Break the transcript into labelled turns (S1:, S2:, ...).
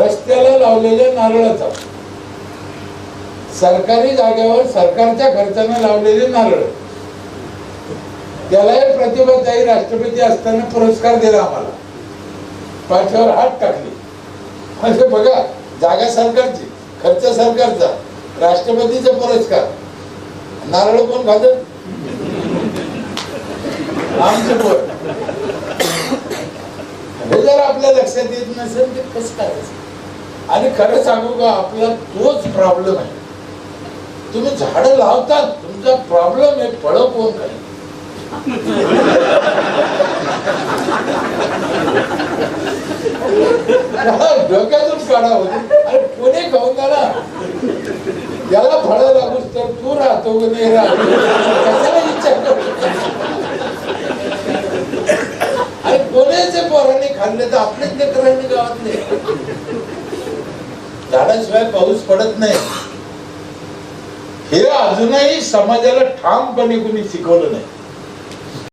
S1: रस्त्याला लावलेल्या नारळाचा. सरकारी जागेवर सरकारच्या खर्चाने लावलेले नारळ. त्यालाही प्रतिभाताई राष्ट्रपती असताना पुरस्कार दिला आम्हाला. पाठीवर हात टाकली. म्हणजे बघा जागा सरकारची खर्च सरकारचा राष्ट्रपतीचा पुरस्कार. नारळ कोण खात? आमचं पोट हे जर आपल्या लक्षात येत नसेल तर कसं करायचं आणि खरं सांगू का आपला तोच प्रॉब्लेम आहे. तुम्ही झाड लावतात तुमचा प्रॉब्लेम आहे फळ कोण काही डोक्यातून काढा होती. अरे कोणी खाऊन झाला? याला फळ लागू तर तू राहतो नाही राहतो? कशाला पोरांनी खाल्ले तर आपलेच लेकरांनी गावातले? झाडाशिवाय पाऊस पडत नाही. हे अजूनही समाजाला ठामपणे कुणी शिकवलं नाही.